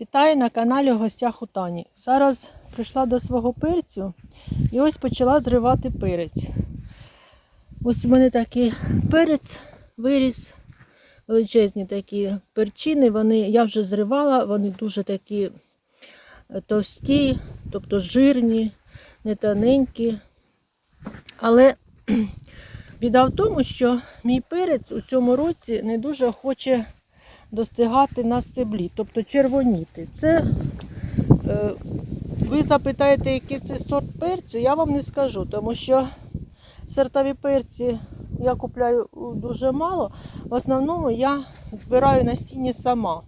Вітаю на каналі в гостях у Тані. Зараз прийшла до свого перцю і ось почала зривати перець. Ось у мене такий перець виріс, величезні такі перчини. Вони, я вже зривала, вони дуже такі е, товсті, тобто жирні, не тоненькі. Але біда в тому, що мій перець у цьому році не дуже хоче достигати на стеблі, тобто червоніти. Це е, ви запитаєте, який це сорт перцю, я вам не скажу, тому що сортові перці я купляю дуже мало. В основному я збираю насіння сама.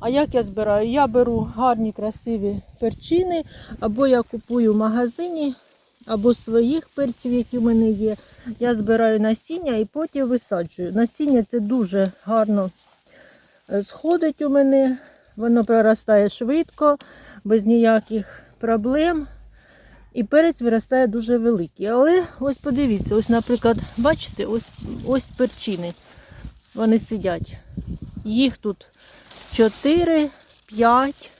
А як я збираю? Я беру гарні красиві перчини, або я купую в магазині, або своїх перців, які в мене є. Я збираю насіння і потім висаджую. Насіння це дуже гарно сходить у мене, воно проростає швидко, без ніяких проблем. І перець виростає дуже великий. Але ось подивіться, ось, наприклад, бачите, ось, ось перчини. Вони сидять. Їх тут 4, 5,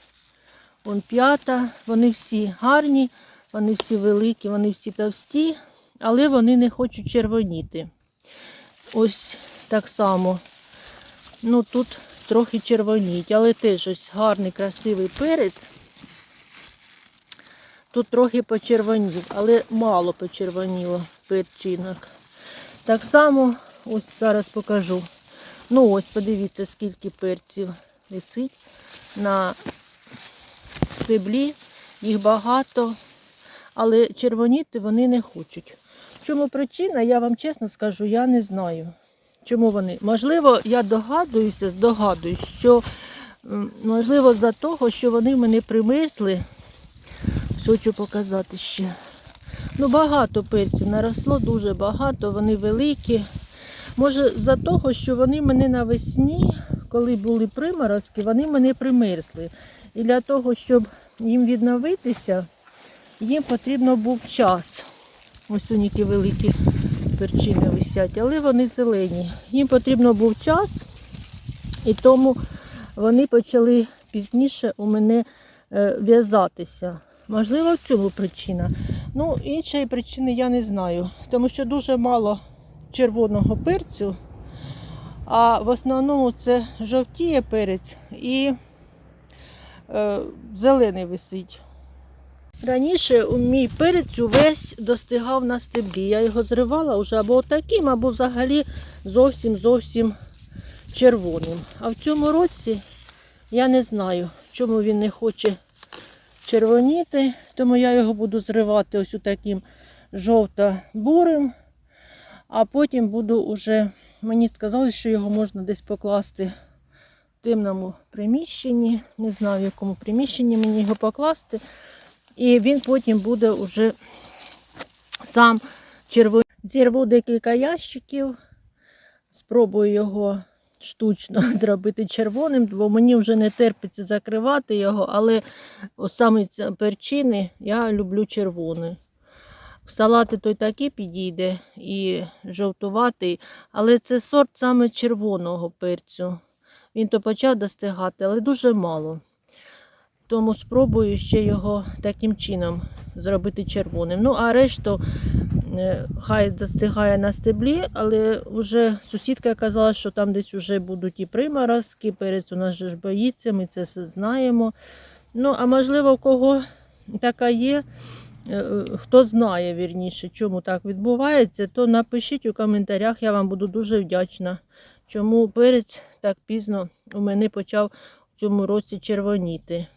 вон п'ята. Вони всі гарні, вони всі великі, вони всі товсті, але вони не хочуть червоніти. Ось так само. Ну тут трохи червоніть, але теж ось гарний, красивий перець. Тут трохи почервонів, але мало почервоніло перчинок. Так само, ось зараз покажу. Ну ось, подивіться, скільки перців висить на стеблі. Їх багато, але червоніти вони не хочуть. В чому причина, я вам чесно скажу, я не знаю. Чому вони? Можливо, я догадуюся, здогадуюсь, що можливо за того, що вони мене примерзли. Хочу показати ще. Ну, багато перців наросло, дуже багато, вони великі. Може, за того, що вони мене навесні, коли були приморозки, вони мене примерзли. І для того, щоб їм відновитися, їм потрібно був час. Ось у які великі перчини висять, але вони зелені. Їм потрібно був час, і тому вони почали пізніше у мене е, в'язатися. Можливо, в цьому причина. Ну, іншої причини я не знаю, тому що дуже мало червоного перцю, а в основному це жовтіє перець і е, зелений висить. Раніше мій перець увесь достигав на стеблі. Я його зривала вже або таким, або взагалі зовсім зовсім червоним. А в цьому році я не знаю, чому він не хоче червоніти, тому я його буду зривати ось у таким жовто-бурим, а потім буду уже, мені сказали, що його можна десь покласти в темному приміщенні. Не знаю, в якому приміщенні мені його покласти. І він потім буде уже сам червоний. Зірву декілька ящиків, спробую його штучно зробити червоним, бо мені вже не терпиться закривати його, але саме перчини я люблю червоний. В салати той такий підійде і жовтуватий, але це сорт саме червоного перцю. Він то почав достигати, але дуже мало. Тому спробую ще його таким чином зробити червоним. Ну, а решту е, хай достигає на стеблі, але вже сусідка казала, що там десь вже будуть і приморозки, перець у нас же ж боїться, ми це все знаємо. Ну, а можливо, у кого така є, е, хто знає вірніше, чому так відбувається, то напишіть у коментарях, я вам буду дуже вдячна, чому перець так пізно у мене почав у цьому році червоніти.